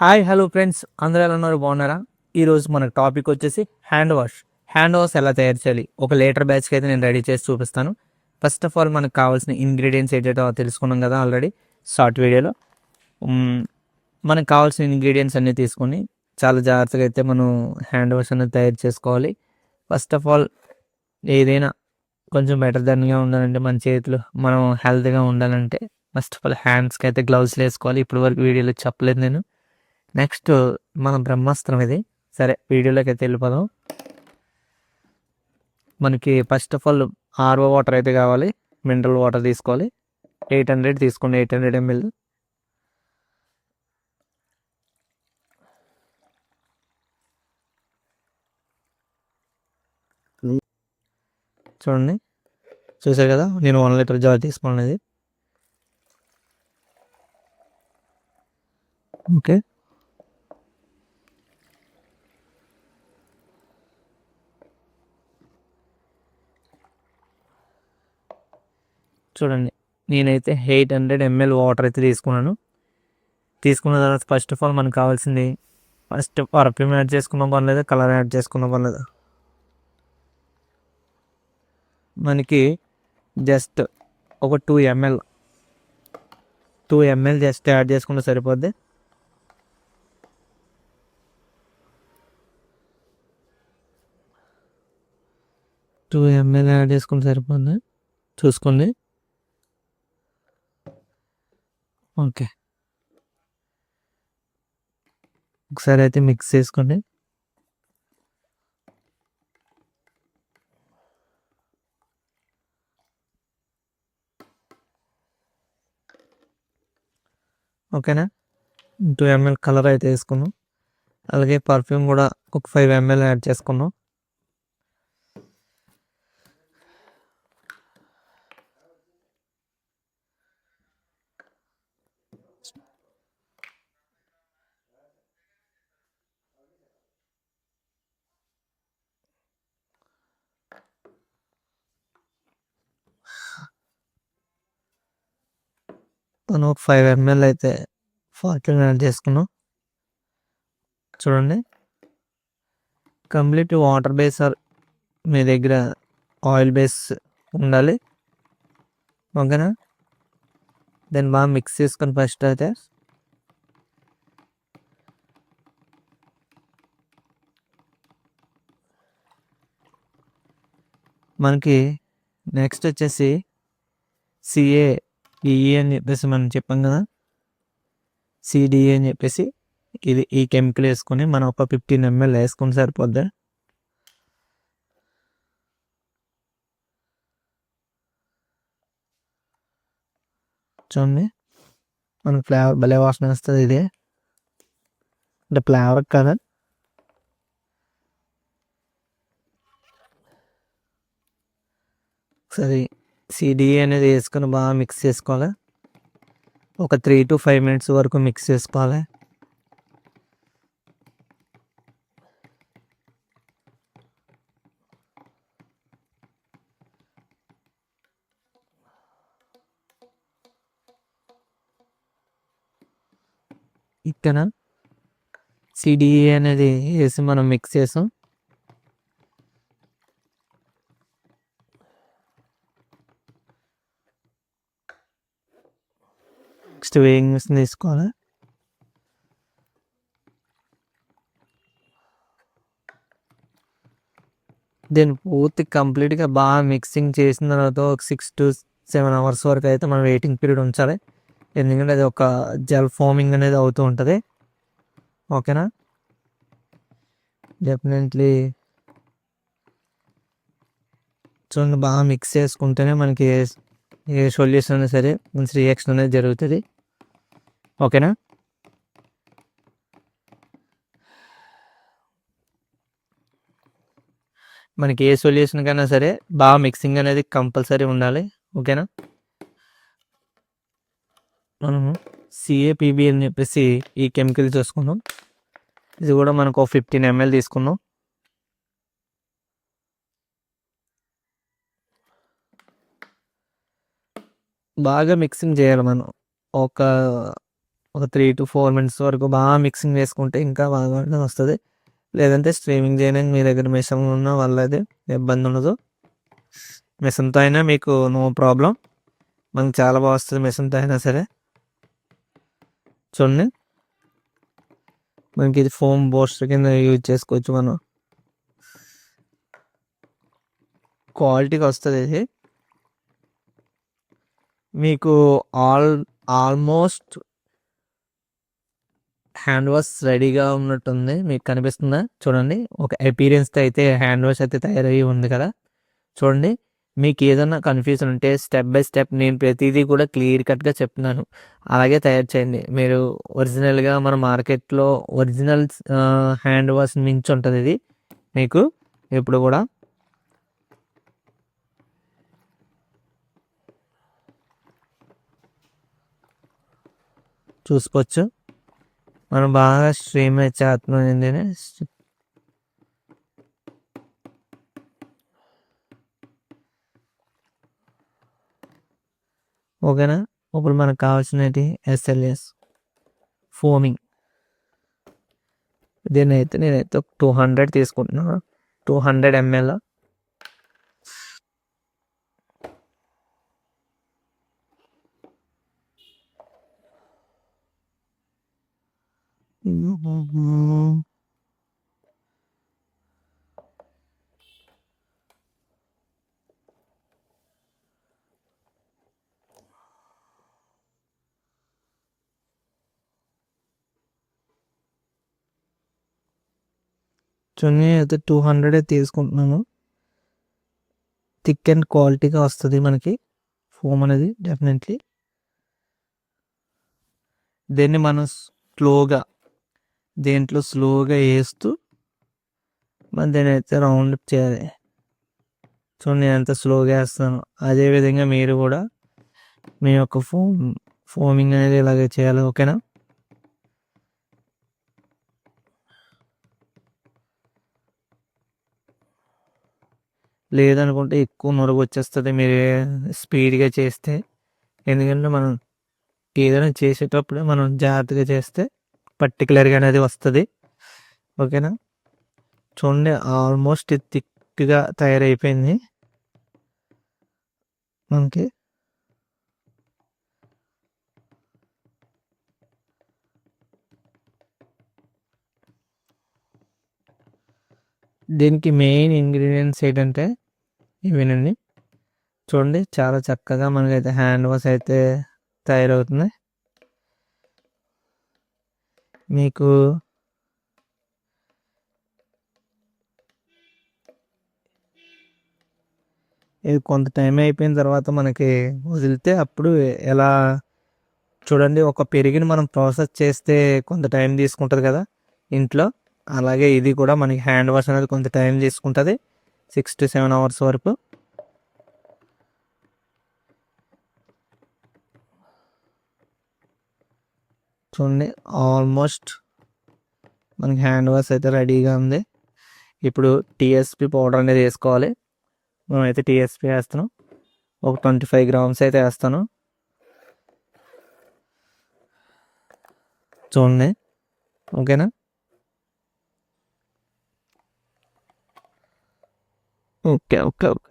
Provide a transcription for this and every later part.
Hi hello friends. అందరూ ఎలా ఉన్నారు? బాగున్నారా? ఈరోజు మన టాపిక్ వచ్చేసి హ్యాండ్ వాష్. హ్యాండ్ వాష్ ఎలా తయారు చేయాలి? ఒక లీటర్ బ్యాచ్కి అయితే నేను రెడీ చేసి చూపిస్తాను. ఫస్ట్ ఆఫ్ ఆల్ మనకు కావాల్సిన ఇంగ్రీడియంట్స్ ఏంటో తెలుసుకున్నాం కదా ఆల్రెడీ షార్ట్ వీడియోలో మనకు కావాల్సిన ఇంగ్రీడియంట్స్ అన్నీ తీసుకొని చాలా జాగ్రత్తగా అయితే మనం హ్యాండ్ వాష్ అనేది తయారు చేసుకోవాలి. ఫస్ట్ ఆఫ్ ఆల్ ఏదైనా కొంచెం బెటర్ దన్గా ఉండాలంటే మన చేతులు మనం హెల్త్గా ఉండాలంటే ఫస్ట్ ఆఫ్ ఆల్ హ్యాండ్స్కి అయితే గ్లౌస్ వేసుకోవాలి. ఇప్పటివరకు వీడియోలో చెప్పలేదు నేను. నెక్స్ట్ మన బ్రహ్మాస్త్రం ఇది. సరే వీడియోలోకి అయితే వెళ్ళిపోదాం. మనకి first of all RO water అయితే కావాలి. మినరల్ వాటర్ తీసుకోవాలి. ఎయిట్ హండ్రెడ్ తీసుకోండి. ఎయిట్ హండ్రెడ్ ఎంఎల్ చూడండి. చూసారు కదా నేను వన్ లీటర్ జార్ తీసుకున్నది ఓకే. చూడండి నేనైతే ఎయిట్ హండ్రెడ్ ఎంఎల్ వాటర్ అయితే తీసుకున్నాను. తీసుకున్న తర్వాత ఫస్ట్ ఆఫ్ ఆల్ మనకు కావాల్సింది ఫస్ట్ పర్ఫ్యూమ్ యాడ్ చేసుకున్న పర్లేదు కలర్ యాడ్ చేసుకున్న పర్లేదు మనకి జస్ట్ ఒక two ml two ml just add చేసుకుంటే సరిపోద్ది. టూ ఎంఎల్ యాడ్ చేసుకుంటే సరిపోద్ది. చూసుకోండి. ఓకే. ఒకసారి అయితే మిక్స్ చేసుకోండి. ఓకేనా? టూ ఎంఎల్ కలర్ అయితే వేసుకున్నాం. అలాగే పర్ఫ్యూమ్ కూడా ఒక ఫైవ్ ఎంఎల్ యాడ్ చేసుకున్నాం. తను ఒక ఫైవ్ ఎంఎల్ అయితే ఫార్చ్యూన్ యాడ్ చేసుకున్నాం. చూడండి. కంప్లీట్ వాటర్ బేస్ ఆర్ మీ దగ్గర ఆయిల్ బేస్ ఉండాలి. ఓకేనా? దాన్ని బాగా మిక్స్ చేసుకొని ఫస్ట్ అయితే మనకి నెక్స్ట్ వచ్చేసి సిఏ ఈఈ అని చెప్పేసి మనం చెప్పాం కదా. సిడిఏ అని చెప్పేసి ఇది ఈ కెమికల్ వేసుకొని మనం ఒక ఫిఫ్టీన్ ఎంఎల్ వేసుకొని సరిపోద్ది? చూడండి. మన ఫ్లేవర్ భలే వాసన వస్తుంది ఇది. అంటే ఫ్లేవర్ కదా. సరే సిడి అనేది వేసుకొని బాగా మిక్స్ చేసుకోవాలి. ఒక త్రీ టు ఫైవ్ మినిట్స్ వరకు మిక్స్ చేసుకోవాలి. ఇక్కడ సిడిఏ అనేది వేసి మనం మిక్స్ చేసాం. నెక్స్ట్ వేయింగ్ మిషన్ తీసుకోవాలి దీన్ని పూర్తి కంప్లీట్గా బాగా మిక్సింగ్ చేసిన తర్వాత ఒక సిక్స్ టు సెవెన్ అవర్స్ వరకు అయితే మనం వెయిటింగ్ పీరియడ్ ఉంచాలి. ఎందుకంటే అది ఒక జెల్ ఫార్మింగ్ అనేది అవుతూ ఉంటుంది. ఓకేనా డెఫినెట్లీ చూడండి బాగా మిక్స్ చేసుకుంటేనే మనకి ఏ ఏ సొల్యూషన్ అయినా సరే మంచి రియాక్షన్ అనేది జరుగుతుంది. ఓకేనా? మనకి ఏ సొల్యూషన్ కైనా సరే బాగా మిక్సింగ్ అనేది కంపల్సరీ ఉండాలి. ఓకేనా? మనము సిఏపిబి అని చెప్పేసి ఈ కెమికల్ చూసుకున్నాం ఇది కూడా మనకు ఒక ఫిఫ్టీన్ ఎంఎల్ తీసుకున్నాం బాగా మిక్సింగ్ చేయాలి మనం. ఒక ఒక త్రీ టు ఫోర్ మినిట్స్ వరకు బాగా మిక్సింగ్ వేసుకుంటే ఇంకా బాగా వస్తుంది. లేదంటే స్ట్రీమింగ్ చేయడానికి మీ దగ్గర మిషన్ ఉన్న వాళ్ళది ఇబ్బంది ఉండదు. మిషన్తో అయినా మీకు నో ప్రాబ్లం మనకు చాలా బాగా వస్తుంది మిషన్తో అయినా సరే. చూడండి. మనకి ఇది ఫోమ్ బోస్టర్ కింద యూజ్ చేసుకోవచ్చు మనం. క్వాలిటీగా వస్తుంది ఇది. మీకు ఆల్ ఆల్మోస్ట్ హ్యాండ్ వాష్ రెడీగా ఉన్నట్టుంది. మీకు కనిపిస్తుందా? చూడండి. ఒక అపీరియన్స్తో అయితే హ్యాండ్ వాష్ అయితే తయారయ్యి ఉంది కదా. చూడండి. మీకు ఏదైనా కన్ఫ్యూజన్ ఉంటే స్టెప్ బై స్టెప్ నేను ప్రతిదీ కూడా క్లియర్ కట్గా చెప్తున్నాను. అలాగే తయారు చేయండి. మీరు ఒరిజినల్గా మన మార్కెట్లో ఒరిజినల్ హ్యాండ్ వాష్ మించి ఉంటుంది ఇది. మీకు ఇప్పుడు కూడా. చూసుకోవచ్చు. మనం బాగా స్ట్రీమ్ చేస్తున్నాం ఓకేనా? ఇప్పుడు మనకు కావాల్సినవి ఎస్ఎల్ఎస్ ఫోమింగ్ దీన్ని అయితే నేనైతే టూ హండ్రెడ్ తీసుకుంటున్నాను టూ హండ్రెడ్ ఎంఎల్ చున్నీ అయితే టూ హండ్రెడే తీసుకుంటున్నాను. థిక్ అండ్ క్వాలిటీగా వస్తుంది మనకి. ఫోమ్ అనేది డెఫినెట్లీ దీన్ని మనం స్లోగా దేంట్లో స్లోగా వేస్తూ మనం దీన్ని అయితే రౌండ్ చేయాలి. సో నేను ఎంత స్లోగా వేస్తాను. అదేవిధంగా మీరు కూడా మీ యొక్క ఫోమ్ ఫోమింగ్ అనేది ఇలాగే చేయాలి ఓకేనా? లేదనుకుంటే ఎక్కువ నురుగు వచ్చేస్తుంది మీరు స్పీడ్గా చేస్తే. ఎందుకంటే మనం ఏదైనా చేసేటప్పుడే మనం జాగ్రత్తగా చేస్తే పర్టికులర్గా అనేది వస్తుంది. ఓకేనా? చూడండి ఆల్మోస్ట్ థిక్గా తయారైపోయింది. మనకి దీనికి మెయిన్ ఇంగ్రీడియంట్స్ ఏంటంటే ఇవేనండి. చూడండి చాలా చక్కగా మనకైతే హ్యాండ్ వాష్ అయితే తయారవుతుంది మీకు ఇది కొంత టైం అయిపోయిన తర్వాత మనకి వదిలితే అప్పుడు ఎలా చూడండి ఒక పెరిగిని మనం ప్రాసెస్ చేస్తే కొంత టైం తీసుకుంటుంది కదా ఇంట్లో. అలాగే ఇది కూడా మనకి హ్యాండ్ వాష్ అనేది కొంత టైం తీసుకుంటుంది సిక్స్ టు సెవెన్ అవర్స్ వరకు. చూడండి ఆల్మోస్ట్ మనకి హ్యాండ్ వాష్ అయితే రెడీగా ఉంది. ఇప్పుడు టీఎస్పి పౌడర్ అనేది వేసుకోవాలి. మేమైతే టీఎస్పి వేస్తున్నాం. ఒక ట్వంటీ ఫైవ్ గ్రామ్స్ అయితే వేస్తాను చూడండి ఓకేనా? Okay okay okay.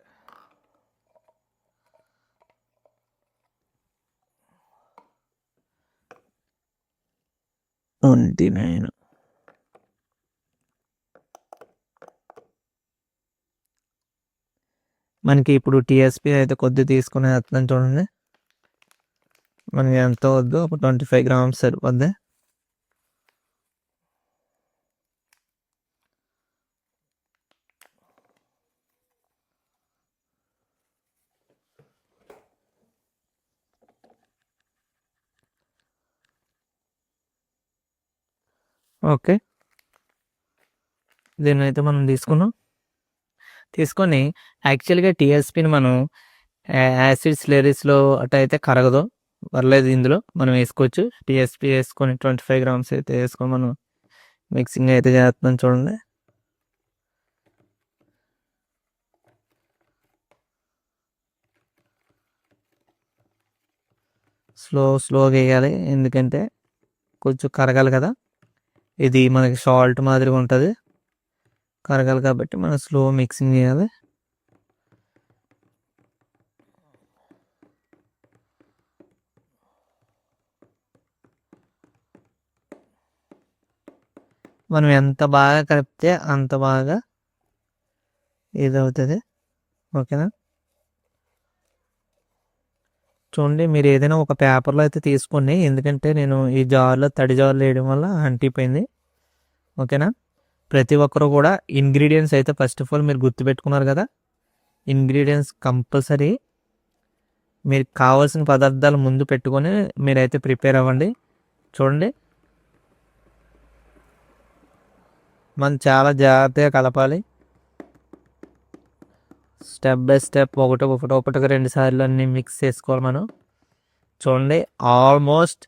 Twenty nine మనకి ఇప్పుడు టీఎస్పీ అయితే కొద్ది తీసుకునే అర్థం చూడండి. మనకి ఎంత వద్దు? ఒక ట్వంటీ ఫైవ్ గ్రామ్స్ సరిపోద్ది. ఓకే. దీన్ని అయితే మనం తీసుకున్నాం. తీసుకొని యాక్చువల్గా టీఎస్పీని మనం యాసిడ్ స్లేరీస్లో అట్ట అయితే కరగదు. పర్లేదు ఇందులో మనం వేసుకోవచ్చు. టీఎస్పీ వేసుకొని ట్వంటీ ఫైవ్ గ్రామ్స్ అయితే వేసుకొని మనం మిక్సింగ్ అయితే చేస్తున్నాం చూడండి. స్లో స్లోగా వేయాలి. ఎందుకంటే కొంచెం కరగాలి కదా. ఇది మనకి సాల్ట్ మాదిరిగా ఉంటుంది. కరగాలి కాబట్టి మనం స్లో మిక్సింగ్ చేయాలి. మనం ఎంత బాగా కలిపితే అంత బాగా ఇదవుతుంది. ఓకేనా? చూడండి మీరు ఏదైనా ఒక పేపర్లో అయితే తీసుకోండి ఎందుకంటే నేను ఈ జార్లో తడి జార్లు వేయడం వల్ల అంటిపోయింది. ఓకేనా? ప్రతి ఒక్కరు కూడా ఇంగ్రీడియంట్స్ అయితే ఫస్ట్ ఆఫ్ ఆల్ మీరు గుర్తుపెట్టుకున్నారు కదా? Ingredients compulsory. మీరు కావాల్సిన పదార్థాలు ముందు పెట్టుకొని మీరైతే ప్రిపేర్ అవ్వండి. చూడండి. మనం చాలా జాగ్రత్తగా కలపాలి. స్టెప్ బై స్టెప్ ఒకటి ఒకటి ఒకటికి రెండు సార్లు అన్నీ మిక్స్ చేసుకోవాలి మనం. చూడండి almost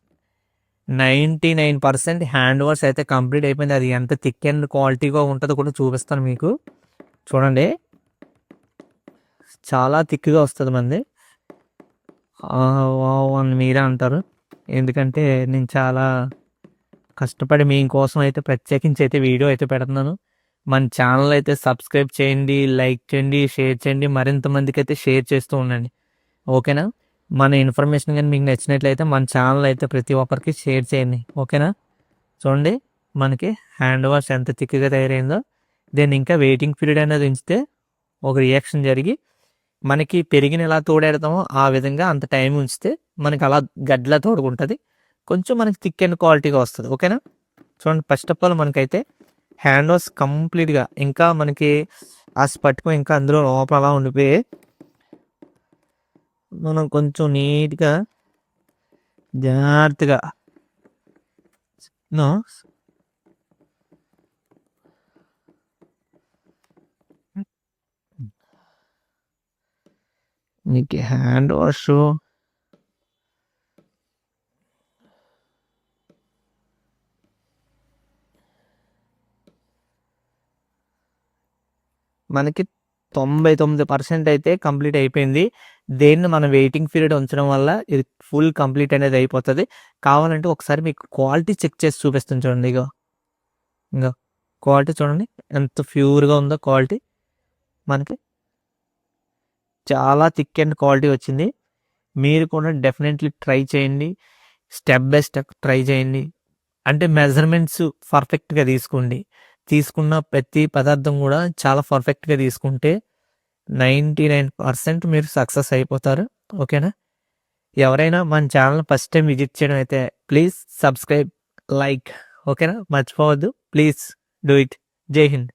ninety nine percent hand wash అయితే కంప్లీట్ అయిపోయింది. అది ఎంత థిక్ అండ్ క్వాలిటీగా ఉంటుందో కూడా చూపిస్తాను మీకు. చూడండి చాలా థిక్గా వస్తుంది మంది. అని మీరే అంటారు. ఎందుకంటే నేను చాలా కష్టపడి మీకోసం అయితే ప్రత్యేకించి అయితే వీడియో అయితే పెడుతున్నాను. మన ఛానల్ అయితే సబ్స్క్రైబ్ చేయండి లైక్ చేయండి షేర్ చేయండి మరింత మందికి అయితే షేర్ చేస్తూ ఉండండి. ఓకేనా? మన ఇన్ఫర్మేషన్ కానీ మీకు నచ్చినట్లయితే మన ఛానల్ అయితే ప్రతి ఒక్కరికి షేర్ చేయండి. ఓకేనా? చూడండి మనకి హ్యాండ్ వాష్ ఎంత థిక్గా తయారైందో. దీన్ని ఇంకా వెయిటింగ్ పీరియడ్ అనేది ఉంచితే ఒక రియాక్షన్ జరిగి మనకి పెరిగిన ఎలా తోడేడతామో ఆ విధంగా అంత టైం ఉంచితే మనకి అలా గడ్డలా తోడుకుంటుంది. కొంచెం మనకి థిక్ అండ్ క్వాలిటీగా వస్తుంది. ఓకేనా? చూడండి ఫస్ట్ ఆఫ్ ఆల్ మనకైతే హ్యాండ్ వాష్ కంప్లీట్గా. ఇంకా మనకి ఆ స్పట్కు ఇంకా అందులో లోపల అలా ఉండిపోయి మనం కొంచెం నీట్గా జాగ్రత్తగా నో. నీకు హ్యాండ్ వాష్ మనకి తొంభై తొమ్మిది పర్సెంట్ అయితే కంప్లీట్ అయిపోయింది. దేన్ని మనం వెయిటింగ్ పీరియడ్ ఉంచడం వల్ల ఇది ఫుల్ కంప్లీట్ అనేది అయిపోతుంది. కావాలంటే ఒకసారి మీకు క్వాలిటీ చెక్ చేసి చూపిస్తుంది చూడండి ఇగో. ఇంకా క్వాలిటీ చూడండి. ఎంత ప్యూర్గా ఉందో క్వాలిటీ. మనకి చాలా థిక్ అండ్ క్వాలిటీ వచ్చింది. మీరు కూడా డెఫినెట్లీ ట్రై చేయండి. స్టెప్ బై స్టెప్ ట్రై చేయండి. అంటే మెజర్మెంట్స్ పర్ఫెక్ట్గా తీసుకోండి. తీసుకున్న ప్రతి పదార్థం కూడా చాలా పర్ఫెక్ట్గా తీసుకుంటే నైంటీ నైన్ పర్సెంట్ మీరు సక్సెస్ అయిపోతారు. ఓకేనా? ఎవరైనా మన ఛానల్ ఫస్ట్ టైం విజిట్ చేయడం అయితే ప్లీజ్ సబ్స్క్రైబ్ లైక్ ఓకేనా? మర్చిపోవద్దు. ప్లీజ్ డూ ఇట్ జై హింద్.